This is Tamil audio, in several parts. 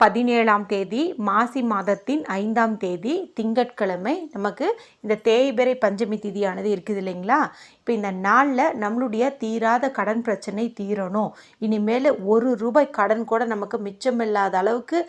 பதினேழாம் தேதி மாசி மாதத்தின் ஐந்தாம் தேதி திங்கட்கிழமை நமக்கு இந்த தேய்பிறை பஞ்சமி திதியானது இருக்குது இல்லைங்களா? இப்போ இந்த நாளில் நம்மளுடைய தீராத கடன் பிரச்சனை தீரணும். இனிமேல் ஒரு ரூபாய் கடன் கூட நமக்கு மிச்சமில்லாத அளவுக்கு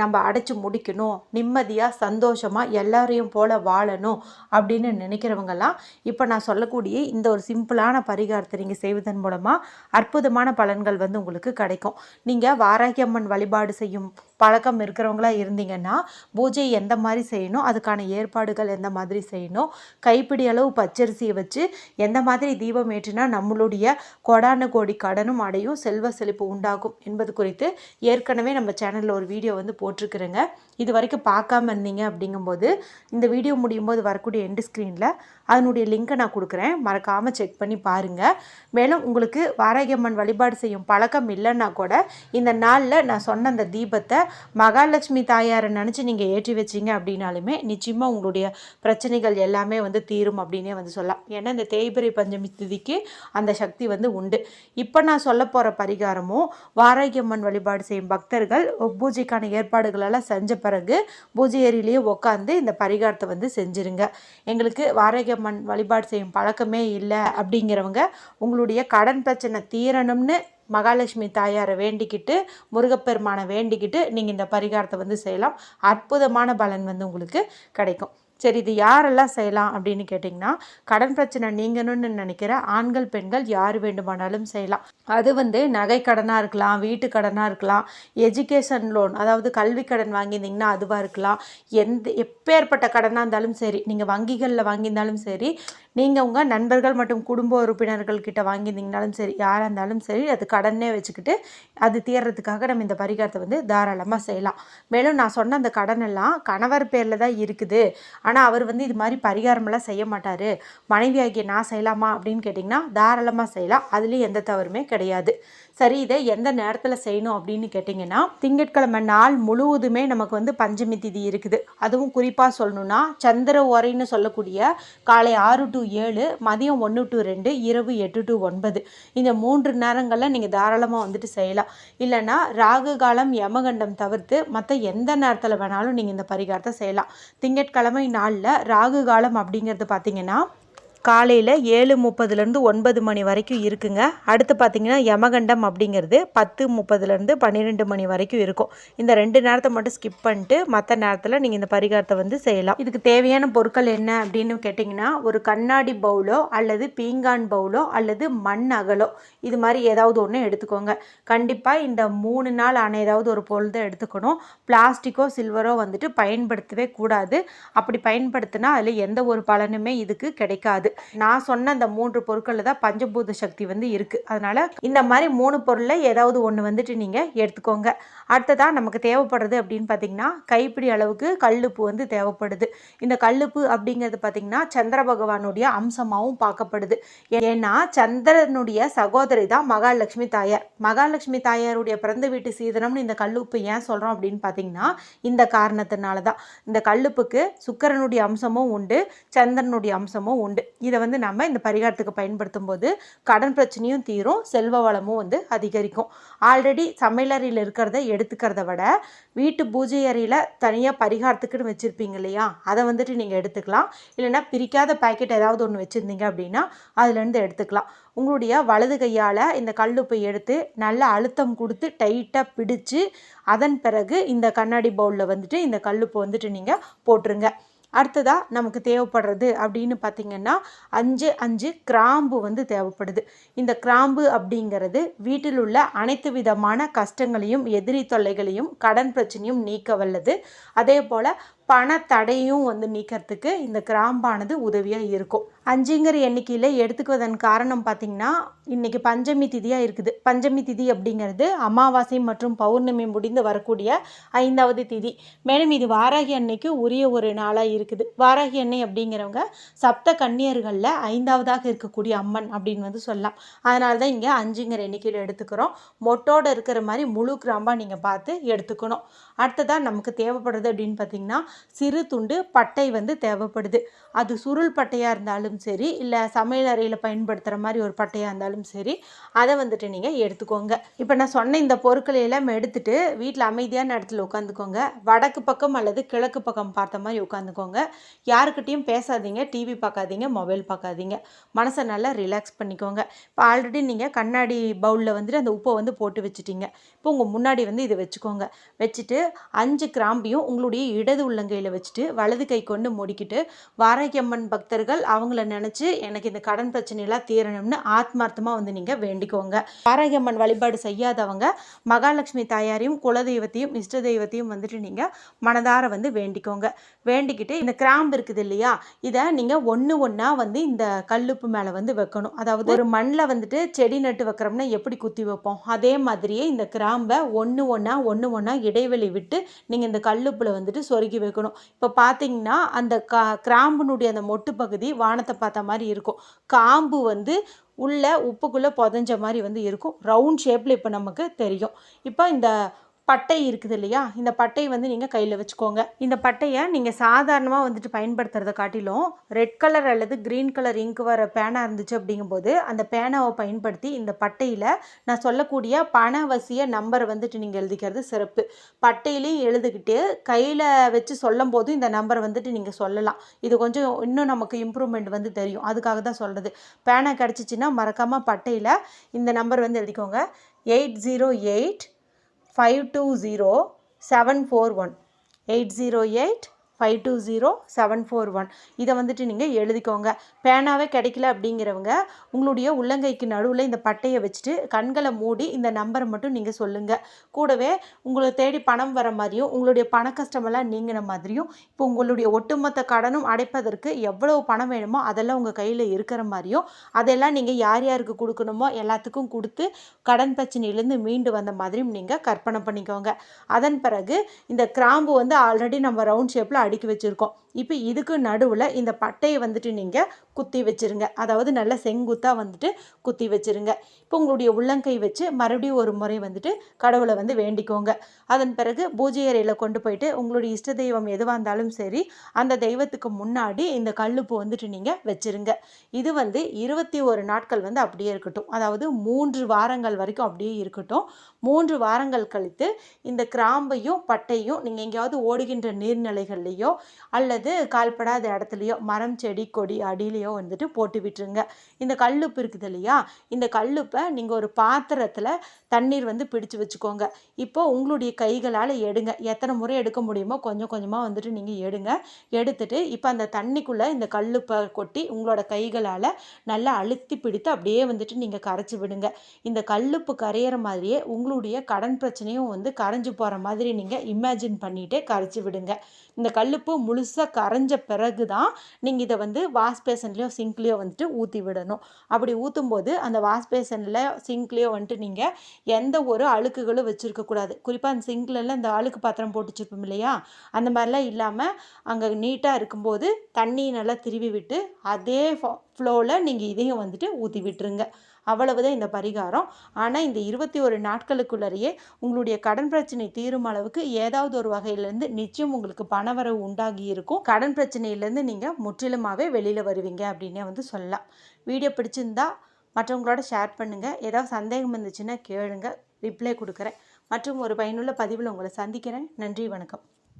நம்ம அடைச்சி முடிக்கணும். நிம்மதியாக சந்தோஷமாக எல்லாரையும் போல வாழணும் அப்படின்னு நினைக்கிறவங்கெல்லாம் இப்போ நான் சொல்லக்கூடிய இந்த ஒரு சிம்பிளான பரிகாரத்தை நீங்கள் செய்வதன் மூலமாக அற்புதமான பலன்கள் வந்து உங்களுக்கு கிடைக்கும். நீங்கள் வாராகியம்மன் வழிபாடு செய்யும் பழக்கம் இருக்கிறவங்களா இருந்தீங்கன்னா பூஜை எந்த மாதிரி செய்யணும் அதுக்கான ஏற்பாடுகள் எந்த மாதிரி செய்யணும் கைப்பிடி அளவு பச்சரிசியை வச்சு எந்த மாதிரி தீபம் ஏற்றினா நம்மளுடைய கொடான கோடி கடனும் அடையும் செல்வ செழிப்பு உண்டாகும் என்பது குறித்து ஏற்கனவே நம்ம சேனலில் ஒரு வீடியோ வந்து போட்டிருக்கிறேங்க. இது வரைக்கும் பார்க்காம இருந்தீங்க அப்படிங்கும்போது இந்த வீடியோ முடியும் போது வரக்கூடிய எண்டு ஸ்க்ரீனில் அதனுடைய லிங்க்கை நான் கொடுக்குறேன். மறக்காமல் செக் பண்ணி பாருங்கள் மேலும் உங்களுக்கு வாராகியம்மன் வழிபாடு செய்யும் பழக்கம் இல்லைன்னா கூட இந்த நாளில் நான் சொன்ன அந்த தீபத்தை மகாலட்சுமி தாயாரை நினச்சி நீங்கள் ஏற்றி வச்சீங்க அப்படின்னாலுமே நிச்சயமாக உங்களுடைய பிரச்சனைகள் எல்லாமே வந்து தீரும் அப்படின்னே வந்து சொல்லலாம். ஏன்னா இந்த தேய்பிரை பஞ்சமி திதிக்கு அந்த சக்தி வந்து உண்டு. இப்போ நான் சொல்ல போகிற பரிகாரமும் வாராகியம்மன் வழிபாடு செய்யும் பக்தர்கள் பூஜைக்கான ஏற்பாடுகளெல்லாம் செஞ்ச பிறகு பூஜை ஏரியிலேயே உட்காந்து இந்த பரிகாரத்தை வந்து செஞ்சுருங்க. எங்களுக்கு மண் வழிபாடு செய்யும் பழக்கமே இல்லை அப்படிங்கிறவங்க உங்களுடைய கடன் பிரச்சனை தீரணும்னு மகாலட்சுமி தாயாரை வேண்டிக்கிட்டு முருகப்பெருமானை வேண்டிக்கிட்டு நீங்கள் இந்த பரிகாரத்தை வந்து செய்யலாம். அற்புதமான பலன் வந்து உங்களுக்கு கிடைக்கும். சரி இது யாரெல்லாம் செய்யலாம் அப்படின்னு கேட்டிங்கன்னா கடன் பிரச்சனை நீங்கணும்னு நினைக்கிற ஆண்கள் பெண்கள் யார் வேண்டுமானாலும் செய்யலாம். அது வந்து நகை கடனாக இருக்கலாம் வீட்டு கடனாக இருக்கலாம் எஜுகேஷன் லோன் அதாவது கல்வி கடன் வாங்கியிருந்தீங்கன்னா அதுவாக இருக்கலாம். எந்த எப்பேற்பட்ட கடனாக இருந்தாலும் சரி நீங்கள் வங்கிகளில் வாங்கியிருந்தாலும் சரி நீங்கள் உங்கள் நண்பர்கள் மற்றும் குடும்ப உறுப்பினர்கள் கிட்ட வாங்கியிருந்தீங்கனாலும் சரி யாராக இருந்தாலும் சரி அது கடனே வச்சுக்கிட்டு அது தீர்றதுக்காக நம்ம இந்த பரிகாரத்தை வந்து தாராளமாக செய்யலாம். மேலும் நான் சொன்ன அந்த கடன் எல்லாம் கணவர் பேரில் தான் இருக்குது. ஆனால் ஆனால் அவர் வந்து இது மாதிரி பரிகாரமெல்லாம் செய்ய மாட்டார். மனைவியாகிய நான் செய்யலாமா அப்படின்னு கேட்டிங்கன்னா தாராளமாக செய்யலாம். அதுலேயும் எந்த தவறுமே கிடையாது. சரி இதை எந்த நேரத்தில் செய்யணும் அப்படின்னு கேட்டிங்கன்னா திங்கட்கிழமை நாள் முழுவதுமே நமக்கு வந்து பஞ்சமி திதி இருக்குது. அதுவும் குறிப்பாக சொல்லணும்னா சந்திர உரைன்னு சொல்லக்கூடிய காலை ஆறு டு ஏழு மதியம் ஒன்று டு ரெண்டு இரவு எட்டு டு ஒன்பது. இந்த மூன்று நேரங்களில் நீங்கள் தாராளமாக வந்துட்டு செய்யலாம். இல்லைன்னா ராகு காலம் யமகண்டம் தவிர்த்து மற்ற எந்த நேரத்தில் வேணாலும் நீங்கள் இந்த பரிகாரத்தை செய்யலாம். திங்கட்கிழமை நாளில் ராகு காலம் அப்படிங்கிறது பார்த்திங்கன்னா காலையில் ஏழு முப்பதுலேருந்து ஒன்பது மணி வரைக்கும் இருக்குங்க. அடுத்து பார்த்தீங்கன்னா யமகண்டம் அப்படிங்கிறது பத்து முப்பதுலேருந்து பன்னிரெண்டு மணி வரைக்கும் இருக்கும். இந்த ரெண்டு நேரத்தை மட்டும் ஸ்கிப் பண்ணிட்டு மற்ற நேரத்தில் நீங்கள் இந்த பரிகாரத்தை வந்து செய்யலாம். இதுக்கு தேவையான பொருட்கள் என்ன அப்படின்னு கேட்டிங்கன்னா ஒரு கண்ணாடி பவுலோ அல்லது பீங்கான் பவுலோ அல்லது மண் அகலோ இது மாதிரி ஏதாவது ஒன்று எடுத்துக்கோங்க. கண்டிப்பாக இந்த மூணு நாள் ஆன ஏதாவது ஒரு பொருள் தான் எடுத்துக்கணும். பிளாஸ்டிக்கோ சில்வரோ வந்துட்டு பயன்படுத்தவே கூடாது. அப்படி பயன்படுத்தினா அதில் எந்த ஒரு பலனுமே இதுக்கு கிடைக்காது. நான் சொன்ன அந்த மூன்று பொருட்களில் தான் பஞ்சபூத சக்தி வந்து இருக்குது அதனால் இந்த மாதிரி மூணு பொருளில் ஏதாவது ஒன்று வந்துட்டு நீங்கள் எடுத்துக்கோங்க. அடுத்ததாக நமக்கு தேவைப்படுறது அப்படின்னு பார்த்தீங்கன்னா கைப்பிடி அளவுக்கு கல்லுப்பு வந்து தேவைப்படுது. இந்த கல்லுப்பு அப்படிங்கிறது பார்த்தீங்கன்னா சந்திர பகவானுடைய அம்சமாகவும் பார்க்கப்படுது. ஏன்னா சந்திரனுடைய சகோதரி தான் மகாலட்சுமி தாயார். மகாலட்சுமி தாயாருடைய பிறந்த வீட்டு சீதனம்னு இந்த கல்லுப்பு ஏன் சொல்கிறோம் அப்படின்னு பார்த்தீங்கன்னா இந்த காரணத்தினால தான் இந்த கல்லுப்புக்கு சுக்கரனுடைய அம்சமும் உண்டு சந்திரனுடைய அம்சமும் உண்டு. இதை வந்து நம்ம இந்த பரிகாரத்துக்கு பயன்படுத்தும் போது கடன் பிரச்சனையும் தீரும் செல்வ வளமும் வந்து அதிகரிக்கும். ஆல்ரெடி சமையலறையில் இருக்கிறத எடுத்துக்கிறத விட வீட்டு பூஜை அறையில் தனியாக பரிகாரத்துக்குன்னு வச்சுருப்பீங்க இல்லையா? அதை வந்துட்டு நீங்கள் எடுத்துக்கலாம். இல்லைன்னா பிரிக்காத பாக்கெட் ஏதாவது ஒன்று வச்சுருந்தீங்க அப்படின்னா அதுலேருந்து எடுத்துக்கலாம். உங்களுடைய வலது கையால் இந்த கல்லுப்பை எடுத்து நல்லா அழுத்தம் கொடுத்து டைட்டாக பிடிச்சு அதன் பிறகு இந்த கண்ணாடி பவுலில் வந்துட்டு இந்த கல்லுப்பை வந்துட்டு நீங்கள் போட்டுருங்க. அடுத்ததாக நமக்கு தேவைப்படுறது அப்படின்னு பார்த்திங்கன்னா அஞ்சு அஞ்சு கிராம்பு வந்து தேவைப்படுது. இந்த கிராம்பு அப்படிங்கிறது வீட்டில் உள்ள அனைத்து விதமான கஷ்டங்களையும் எதிரி தொல்லைகளையும் கடன் பிரச்சனையும் நீக்க வல்லது. அதே போல் பணத்தடையும் வந்து நீக்கிறதுக்கு இந்த கிராம்பானது உதவியாக இருக்கும். அஞ்சுங்கிற எண்ணிக்கையில் எடுத்துக்குவதன் காரணம் பார்த்திங்கன்னா இன்றைக்கி பஞ்சமி திதியாக இருக்குது. பஞ்சமி திதி அப்படிங்கிறது அமாவாசை மற்றும் பௌர்ணமி முடிந்து வரக்கூடிய ஐந்தாவது திதி. மேலும் இது வாராகி அன்னைக்கு உரிய ஒரு நாளாக இருக்குது. வாராகி அன்னை அப்படிங்கிறவங்க சப்த கன்னியர்களில் ஐந்தாவதாக இருக்கக்கூடிய அம்மன் அப்படின்னு வந்து சொல்லலாம். அதனால தான் இங்கே அஞ்சுங்கிற எண்ணிக்கையில் எடுத்துக்கிறோம். மொட்டோடு இருக்கிற மாதிரி முழு கிராம்பாக நீங்கள் பார்த்து எடுத்துக்கணும். அடுத்ததாக நமக்கு தேவைப்படுறது அப்படின்னு பார்த்திங்கன்னா சிறு துண்டு பட்டை வந்து தேவைப்படுது. அது சுருள் பட்டையாக இருந்தாலும் சரி இல்லை சமையல் அறையில் பயன்படுத்துகிற மாதிரி ஒரு பட்டையாக இருந்தாலும் சரி அதை வந்துட்டு நீங்கள் எடுத்துக்கோங்க. இப்போ நான் சொன்ன இந்த பொருட்களை எல்லாம் எடுத்துட்டு வீட்டில் அமைதியான இடத்துல உட்காந்துக்கோங்க. வடக்கு பக்கம் அல்லது கிழக்கு பக்கம் பார்த்த மாதிரி உட்காந்துக்கோங்க. யாருக்கிட்டையும் பேசாதீங்க டிவி பார்க்காதீங்க மொபைல் பார்க்காதீங்க. மனசை நல்லா ரிலாக்ஸ் பண்ணிக்கோங்க. இப்போ ஆல்ரெடி நீங்கள் கண்ணாடி பவுலில் வந்துட்டு அந்த உப்பை வந்து போட்டு வச்சுட்டீங்க. இப்போ உங்கள் முன்னாடி வந்து இதை வச்சுக்கோங்க. வச்சுட்டு அஞ்சு கிராம்பியும் உங்களுடைய இடது உள்ளங்கையில் வச்சுட்டு வலது கை கொண்டு முடிக்கிட்டு வாராகியம்மன் பக்தர்கள் அவங்கள நினச்சி எனக்கு இந்த கடன் பிரச்சனையெல்லாம் தீரணும்னு ஆத்மார்த்தமாக வந்து நீங்கள் வேண்டிக்கோங்க. வாராகியம்மன் வழிபாடு செய்யாதவங்க மகாலட்சுமி தாயாரையும் குலதெய்வத்தையும் இஷ்ட தெய்வத்தையும் வந்துட்டு நீங்கள் மனதார வந்து வேண்டிக்கோங்க. வேண்டிக்கிட்டு இந்த கிராம்பு இருக்குது இல்லையா? இதை நீங்கள் ஒன்று ஒன்றா வந்து இந்த கல்லுப்பு மேலே வந்து வைக்கணும். அதாவது ஒரு மண்ணில் வந்துட்டு செடி நட்டு வைக்கிறோம்னா எப்படி குத்தி வைப்போம்? அதே மாதிரியே இந்த கிராம்பை ஒன்று ஒன்றா ஒன்று ஒன்றா இடைவெளி விட்டு நீங்கள் இந்த கல்லுப்பில் வந்துட்டு சொருகி வைக்கணும். இப்போ பார்த்தீங்கன்னா அந்த க கிராம்பினுடைய அந்த மொட்டு பகுதி வானத்தை பார்த்த மாதிரி இருக்கும். காம்பு வந்து உள்ள உப்புக்குள்ளே புதஞ்ச மாதிரி வந்து இருக்கும். ரவுண்ட் ஷேப்பில் இப்போ நமக்கு தெரியும். இப்போ இந்த பட்டை இருக்குது இல்லையா? இந்த பட்டை வந்து நீங்கள் கையில் வச்சுக்கோங்க. இந்த பட்டையை நீங்கள் சாதாரணமாக வந்துட்டு பயன்படுத்துறத காட்டிலும் ரெட் கலர் அல்லது க்ரீன் கலர் இங்க் வர பேனா இருந்துச்சு அப்படிங்கும்போது அந்த பேனாவை பயன்படுத்தி இந்த பட்டையில் நான் சொல்லக்கூடிய பணவசிய நம்பரை வந்துட்டு நீங்கள் எழுதிக்கிறது சிறப்பு. பட்டையிலையும் எழுதிக்கிட்டு கையில் வச்சு சொல்லும் போதும் இந்த நம்பரை வந்துட்டு நீங்கள் சொல்லலாம். இது கொஞ்சம் இன்னும் நமக்கு இம்ப்ரூவ்மெண்ட் வந்து தெரியும். அதுக்காக தான் சொல்கிறது பேனா கிடச்சிச்சின்னா மறக்காமல் பட்டையில் இந்த நம்பர் வந்து எழுதிக்கோங்க. Eight zero eight five two zero seven four one eight zero eight five two zero seven four one இதை வந்துட்டு நீங்கள் எழுதிக்கோங்க. பேனாவே கிடைக்கல அப்படிங்கிறவங்க உங்களுடைய உள்ளங்கைக்கு நடுவில் இந்த பட்டையை வச்சுட்டு கண்களை மூடி இந்த நம்பரை மட்டும் நீங்கள் சொல்லுங்கள் கூடவே உங்களை தேடி பணம் வர மாதிரியும் உங்களுடைய பண கஷ்டமெல்லாம் நீங்கின மாதிரியும் இப்போ உங்களுடைய ஒட்டுமொத்த கடனும் அடைப்பதற்கு எவ்வளவு பணம் வேணுமோ அதெல்லாம் உங்கள் கையில் இருக்கிற மாதிரியும் அதெல்லாம் நீங்கள் யார் யாருக்கு கொடுக்கணுமோ எல்லாத்துக்கும் கொடுத்து கடன் பிரச்சனையிலேருந்து மீண்டு வந்த மாதிரியும் நீங்கள் கற்பனை பண்ணிக்கோங்க. அதன் பிறகு இந்த கிராம்பு வந்து ஆல்ரெடி நம்ம ரவுண்ட் ஷேப்பில் அடி அடுக்கி வச்சுருக்கோம். இப்போ இதுக்கு நடுவில் இந்த பட்டையை வந்துட்டு நீங்கள் குத்தி வச்சுருங்க. அதாவது நல்ல செங்குத்தாக வந்துட்டு குத்தி வச்சுருங்க. இப்போ உங்களுடைய உள்ளங்கை வச்சு மறுபடியும் ஒரு முறை வந்துட்டு கடவுளை வந்து வேண்டிக்கோங்க. அதன் பிறகு பூஜை அறையில் கொண்டு போயிட்டு உங்களுடைய இஷ்ட தெய்வம் எதுவாக இருந்தாலும் சரி அந்த தெய்வத்துக்கு முன்னாடி இந்த கல்லுப்பு வந்துட்டு நீங்கள் வச்சுருங்க. இது வந்து இருபத்தி ஒரு நாட்கள் வந்து அப்படியே இருக்கட்டும். அதாவது மூன்று வாரங்கள் வரைக்கும் அப்படியே இருக்கட்டும். மூன்று வாரங்கள் கழித்து இந்த கிராம்பையும் பட்டையும் நீங்கள் எங்கேயாவது ஓடுகின்ற நீர்நிலைகள்லையும் நீர்நிலைகள்லேயோ அல்லது கால்படாத இடத்துலையோ மரம் செடி கொடி அடியிலையோ வந்துட்டு போட்டு விட்டுருங்க. இந்த கல்லுப்பு இருக்குது இல்லையா? இந்த கல்லுப்பை நீங்கள் ஒரு பாத்திரத்தில் தண்ணீர் வந்து பிடிச்சு வச்சுக்கோங்க. இப்போ உங்களுடைய கைகளால் எடுங்க. எத்தனை முறை எடுக்க முடியுமோ கொஞ்சம் கொஞ்சமாக வந்துட்டு நீங்கள் எடுங்க. எடுத்துட்டு இப்போ அந்த தண்ணிக்குள்ளே இந்த கல்லுப்பை கொட்டி உங்களோட கைகளால் நல்லா அழுத்தி பிடித்து அப்படியே வந்துட்டு நீங்கள் கரைச்சி விடுங்க. இந்த கல்லுப்பு கரையிற மாதிரியே உங்களுடைய கடன் பிரச்சனையும் வந்து கரைஞ்சு போகிற மாதிரி நீங்கள் இமேஜின் பண்ணிகிட்டே கரைச்சி விடுங்க. இந்த கல்லுப்பு முழுசாக கரைஞ்ச பிறகு தான் நீங்கள் இதை வந்து வாஷ் பேசன்லேயோ சிங்க்லேயோ வந்துட்டு ஊற்றி விடணும். அப்படி ஊற்றும் போது அந்த வாஷ் பேசனில் சிங்க்லேயோ வந்துட்டு நீங்கள் எந்த ஒரு அழுக்குகளும் வச்சுருக்கக்கூடாது குறிப்பாக அந்த சிங்க்லலாம் இந்த அழுக்கு பாத்திரம் போட்டு வச்சுருப்போம் இல்லையா? அந்த மாதிரிலாம் இல்லாமல் அங்கே நீட்டாக இருக்கும்போது தண்ணி நல்லா திருவி விட்டு அதே ஃப்ளோவில் நீங்கள் இதையும் வந்துட்டு ஊற்றி விட்டுருங்க. அவ்வளவுதான் இந்த பரிகாரம். ஆனால் இந்த இருபத்தி ஒரு நாட்களுக்குள்ளேயே உங்களுடைய கடன் பிரச்சனை தீரும் அளவுக்கு ஏதாவது ஒரு வகையிலேருந்து நிச்சயம் உங்களுக்கு பணவரவு உண்டாகி இருக்கும். கடன் பிரச்சனையிலேருந்து நீங்கள் முற்றிலுமாகவே வெளியில் வருவீங்க அப்படின்னே வந்து சொல்லலாம். வீடியோ பிடிச்சிருந்தா மற்றவங்களோட ஷேர் பண்ணுங்கள் ஏதாவது சந்தேகம் இருந்துச்சுன்னா கேளுங்க. ரிப்ளை கொடுக்குறேன். மற்றும் ஒரு பயனுள்ள பதிவில் உங்களை சந்திக்கிறேன். நன்றி வணக்கம்.